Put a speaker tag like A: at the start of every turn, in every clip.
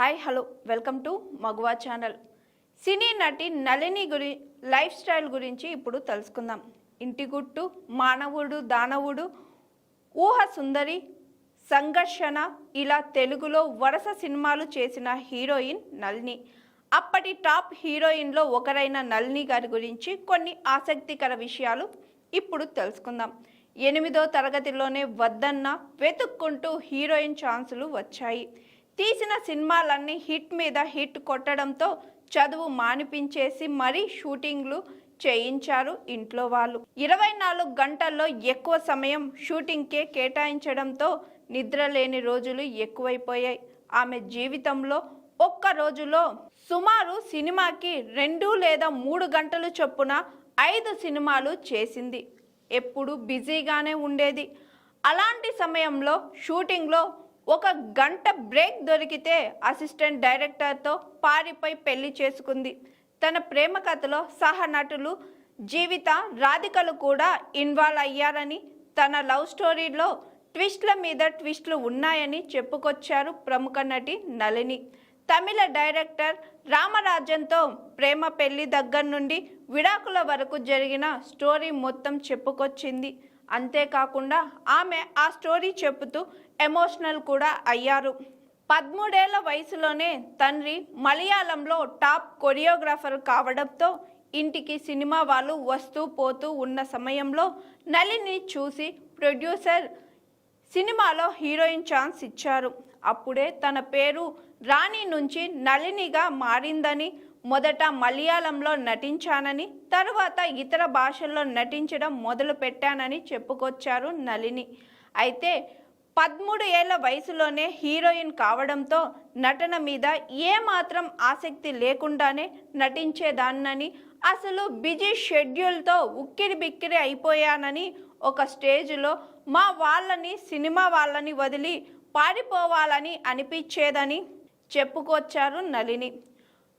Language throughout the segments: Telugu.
A: Hi hello welcome to Maguva channel. Cine నటి నళిని గురి లైఫ్ స్టైల్ గురించి ఇప్పుడు తెలుసుకుందాం. ఇంటి గుట్టు మానవుడు దానవుడు ఊహ సుందరి సంఘర్షణ ఇలా తెలుగులో వరుస సినిమాలు చేసిన హీరోయిన్ నళిని. అప్పటి టాప్ హీరోయిన్లో ఒకరైన నళిని గారి గురించి కొన్ని ఆసక్తికర విషయాలు ఇప్పుడు తెలుసుకుందాం. ఎనిమిదో తరగతిలోనే వద్దన్న వెతుక్కుంటూ హీరోయిన్ ఛాన్సులు వచ్చాయి. తీసిన సినిమాలన్నీ హిట్ మీద హిట్ కొట్టడంతో చదువు మానిపించేసి మరీ షూటింగ్లు చేయించారు ఇంట్లో వాళ్ళు. ఇరవై నాలుగు గంటల్లో ఎక్కువ సమయం షూటింగ్కే కేటాయించడంతో నిద్ర లేని రోజులు ఎక్కువైపోయాయి. ఆమె జీవితంలో ఒక్క రోజులో సుమారు సినిమాకి రెండు లేదా మూడు గంటలు చొప్పున ఐదు సినిమాలు చేసింది. ఎప్పుడు బిజీగానే ఉండేది. అలాంటి సమయంలో షూటింగ్లో ఒక గంట బ్రేక్ దొరికితే అసిస్టెంట్ డైరెక్టర్తో పారిపై పెళ్ళి చేసుకుంది. తన ప్రేమ కథలో సహనటులు జీవిత రాధికలు కూడా ఇన్వాల్వ్ అయ్యారని తన లవ్ స్టోరీలో ట్విస్ట్ల మీద ట్విస్ట్లు ఉన్నాయని చెప్పుకొచ్చారు ప్రముఖ నటి నళిని. తమిళ డైరెక్టర్ రామరాజన్తో ప్రేమ పెళ్ళి దగ్గర నుండి విడాకుల వరకు జరిగిన స్టోరీ మొత్తం చెప్పుకొచ్చింది. అంతేకాకుండా ఆమె ఆ స్టోరీ చెబుతూ ఎమోషనల్ కూడా అయ్యారు. పదమూడేళ్ళ వయసులోనే తండ్రి మలయాళంలో టాప్ కొరియోగ్రాఫర్ కావడంతో ఇంటికి సినిమా వాళ్ళు వస్తూ పోతూ ఉన్న సమయంలో నలిని చూసి ప్రొడ్యూసర్ సినిమాలో హీరోయిన్ ఛాన్స్ ఇచ్చారు. అప్పుడే తన పేరు రాణి నుంచి నళినిగా మారిందని మొదట మలయాళంలో నటించానని తరువాత ఇతర భాషల్లో నటించడం మొదలు పెట్టానని చెప్పుకొచ్చారు నళిని. అయితే పదమూడు ఏళ్ళ వయసులోనే హీరోయిన్ కావడంతో నటన మీద ఏమాత్రం ఆసక్తి లేకుండానే నటించేదాన్నని అసలు బిజీ షెడ్యూల్తో ఉక్కిరి బిక్కిరి అయిపోయానని ఒక స్టేజ్లో మా వాళ్ళని సినిమా వాళ్ళని వదిలి పారిపోవాలని అనిపించేదని చెప్పుకొచ్చారు నలిని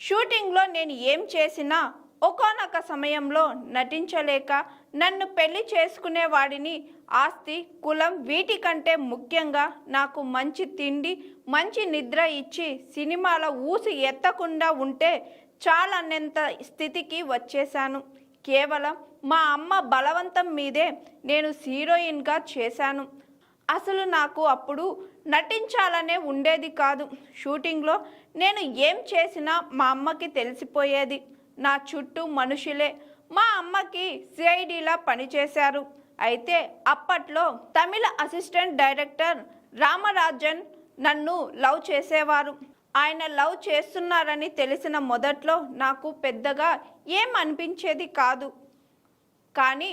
A: షూటింగ్లో నేను ఏం చేసినా ఒకనొక సమయంలో నటించలేక నన్ను పెళ్ళి చేసుకునేవాడిని ఆస్తి కులం వీటికంటే ముఖ్యంగా నాకు మంచి తిండి మంచి నిద్ర ఇచ్చి సినిమాల ఊసి ఎత్తకుండా ఉంటే చాలన్నంత స్థితికి వచ్చేశాను. కేవలం మా అమ్మ బలవంతం మీదే నేను హీరోయిన్గా చేశాను. అసలు నాకు అప్పుడు నటించాలనే ఉండేది కాదు. షూటింగ్లో నేను ఏం చేసినా మా అమ్మకి తెలిసిపోయేది. నా చుట్టూ మనుషులే. మా అమ్మకి సిఐడిలా పనిచేశారు. అయితే అప్పట్లో తమిళ అసిస్టెంట్ డైరెక్టర్ రామరాజన్ నన్ను లవ్ చేసేవారు. ఆయన లవ్ చేస్తున్నారని తెలిసిన మొదట్లో నాకు పెద్దగా ఏం అనిపించేది కాదు. కానీ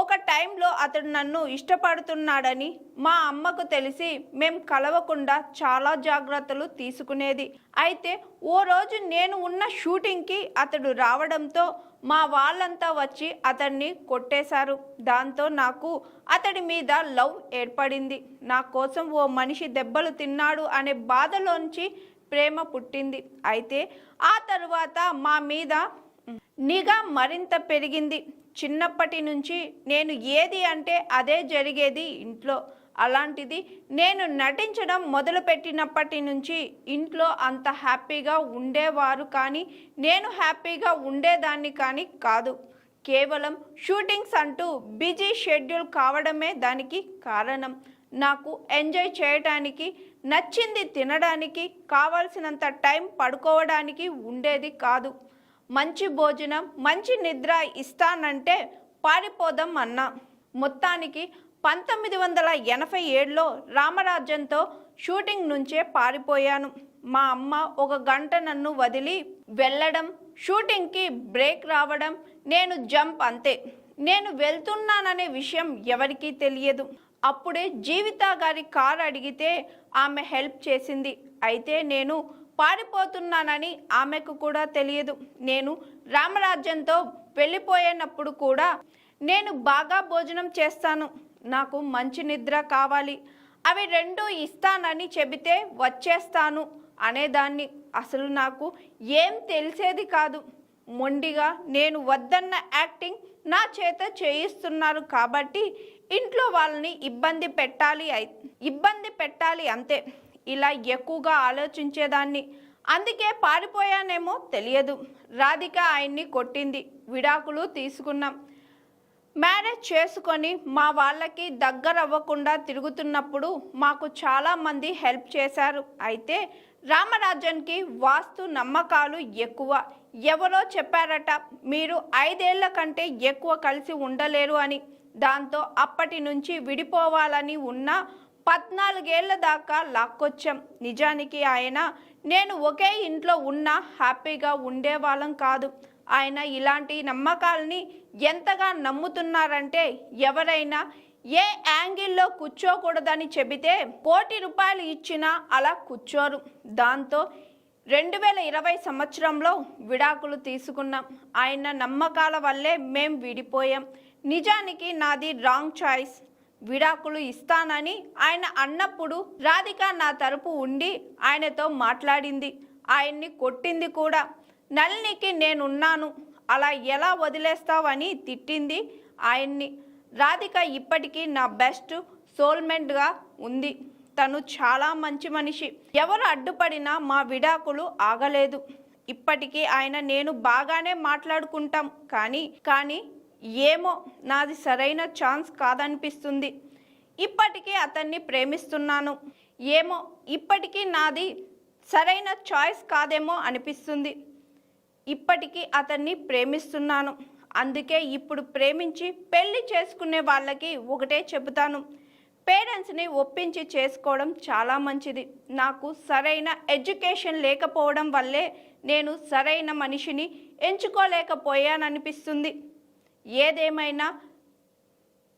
A: ఒక టైంలో అతడు నన్ను ఇష్టపడుతున్నాడని మా అమ్మకు తెలిసి మేం కలవకుండా చాలా జాగ్రత్తలు తీసుకునేది. అయితే ఓ రోజు నేను ఉన్న షూటింగ్కి అతడు రావడంతో మా వాళ్ళంతా వచ్చి అతన్ని కొట్టేశారు. దాంతో నాకు అతడి మీద లవ్ ఏర్పడింది. నా కోసం ఓ మనిషి దెబ్బలు తిన్నాడు అనే బాధలోంచి ప్రేమ పుట్టింది. అయితే ఆ తరువాత మా మీద నిఘా మరింత పెరిగింది. చిన్నప్పటి నుంచి నేను ఏది అంటే అదే జరిగేది ఇంట్లో. అలాంటిది నేను నటించడం మొదలుపెట్టినప్పటి నుంచి ఇంట్లో అంత హ్యాపీగా ఉండేవారు కానీ నేను హ్యాపీగా ఉండేదాన్ని కానీ కాదు. కేవలం షూటింగ్స్ అంటూ బిజీ షెడ్యూల్ కావడమే దానికి కారణం. నాకు ఎంజాయ్ చేయటానికి నచ్చింది తినడానికి కావాల్సినంత టైం పడుకోవడానికి ఉండేది కాదు. మంచి భోజనం మంచి నిద్ర ఇస్తానంటే పారిపోదాం అన్నా. మొత్తానికి పంతొమ్మిది వందల ఎనభై ఏడులో రామరాజ్యంతో షూటింగ్ నుంచే పారిపోయాను. మా అమ్మ ఒక గంట నన్ను వదిలి వెళ్ళడం షూటింగ్కి బ్రేక్ రావడం నేను జంప్ అంతే. నేను వెళ్తున్నాననే విషయం ఎవరికీ తెలియదు. అప్పుడే జీవిత గారి కారు అడిగితే ఆమె హెల్ప్ చేసింది. అయితే నేను పారిపోతున్నానని ఆమెకు కూడా తెలియదు. నేను రామరాజ్యంతో వెళ్ళిపోయేనప్పుడు కూడా నేను బాగా భోజనం చేస్తాను. నాకు మంచి నిద్ర కావాలి. అవి రెండు ఇస్తానని చెబితే వచ్చేస్తాను అనేదాన్ని. అసలు నాకు ఏం తెలిసేది కాదు. మొండిగా నేను వద్దన్న యాక్టింగ్ నా చేత చేయిస్తున్నారు కాబట్టి ఇంట్లో వాళ్ళని ఇబ్బంది పెట్టాలి ఇబ్బంది పెట్టాలి అంతే. ఇలా ఎక్కువగా ఆలోచించేదాన్ని. అందుకే పారిపోయానేమో తెలియదు. రాధిక ఆయన్ని కొట్టింది. విడాకులు తీసుకున్నాం. మ్యారేజ్ చేసుకొని మా వాళ్ళకి దగ్గర అవ్వకుండా తిరుగుతున్నప్పుడు మాకు చాలామంది హెల్ప్ చేశారు. అయితే రామరాజన్కి వాస్తు నమ్మకాలు ఎక్కువ. ఎవరో చెప్పారట మీరు ఐదేళ్ళ కంటే ఎక్కువ కలిసి ఉండలేరు అని. దాంతో అప్పటి నుంచి విడిపోవాలని ఉన్న పద్నాలుగేళ్ళ దాకా లాక్కొచ్చాం. నిజానికి ఆయన నేను ఒకే ఇంట్లో ఉన్నా హ్యాపీగా ఉండేవాళ్ళం కాదు. ఆయన ఇలాంటి నమ్మకాలని ఎంతగా నమ్ముతున్నారంటే ఎవరైనా ఏ యాంగిల్లో కూర్చోకూడదని చెబితే కోటి రూపాయలు ఇచ్చినా అలా కూర్చోరు. దాంతో రెండు వేల ఇరవై సంవత్సరంలో విడాకులు తీసుకున్నాం. ఆయన నమ్మకాల వల్లే మేం విడిపోయాం. నిజానికి నాది రాంగ్ చాయిస్. విడాకులు ఇస్తానని ఆయన అన్నప్పుడు రాధిక నా తరపు ఉండి ఆయనతో మాట్లాడింది. ఆయన్ని కొట్టింది కూడా. నళినికి నేనున్నాను. అలా ఎలా వదిలేస్తావని తిట్టింది ఆయన్ని. రాధిక ఇప్పటికీ నా బెస్ట్ సోల్మెంట్గా ఉంది. తను చాలా మంచి మనిషి. ఎవరు అడ్డుపడినా మా విడాకులు ఆగలేదు. ఇప్పటికీ ఆయన నేను బాగానే మాట్లాడుకుంటాం. కానీ కానీ ఏమో నాది సరైన ఛాన్స్ కాదనిపిస్తుంది. ఇప్పటికీ అతన్ని ప్రేమిస్తున్నాను. ఏమో ఇప్పటికీ నాది సరైన చాయిస్ కాదేమో అనిపిస్తుంది. ఇప్పటికీ అతన్ని ప్రేమిస్తున్నాను. అందుకే ఇప్పుడు ప్రేమించి పెళ్ళి చేసుకునే వాళ్ళకి ఒకటే చెబుతాను. పేరెంట్స్ని ఒప్పించి చేసుకోవడం చాలా మంచిది. నాకు సరైన ఎడ్యుకేషన్ లేకపోవడం వల్లే నేను సరైన మనిషిని ఎంచుకోలేకపోయాననిపిస్తుంది. ఏదేమైనా.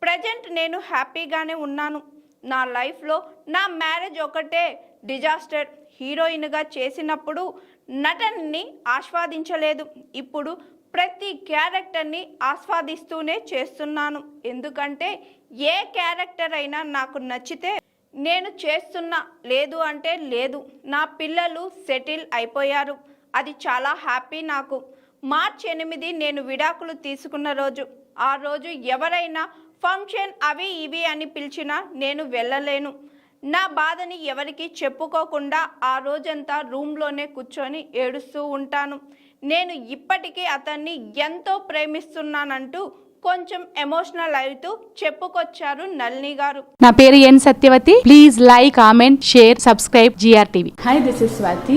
A: ప్రజెంట్ నేను హ్యాపీగానే ఉన్నాను. నా లైఫ్లో నా మ్యారేజ్ ఒకటే. డిజాస్టర్ హీరోయిన్గా చేసినప్పుడు నటనని ఆస్వాదించలేదు. ఇప్పుడు ప్రతి క్యారెక్టర్ని ఆస్వాదిస్తూనే చేస్తున్నాను. ఎందుకంటే ఏ క్యారెక్టర్ అయినా నాకు నచ్చితే నేను చేస్తున్నా. లేదు అంటే లేదు. నా పిల్లలు సెటిల్ అయిపోయారు. అది చాలా హ్యాపీ నాకు. మార్చ్ ఎనిమిది నేను విడాకులు తీసుకున్న రోజు. ఆ రోజు ఎవరైనా ఫంక్షన్ అవి ఇవి అని పిలిచినా నేను వెళ్ళలేను. నా బాధని ఎవరికి చెప్పుకోకుండా ఆ రోజంతా రూమ్లోనే కూర్చొని ఏడుస్తూ ఉంటాను. నేను ఇప్పటికీ అతన్ని ఎంతో ప్రేమిస్తున్నానంటూ కొంచెం ఎమోషనల్ అవుతూ చెప్పుకొచ్చారు నళిని గారు.
B: నా పేరు N Satyavathi. Please like comment share subscribe G R TV
C: hi this is Swathi.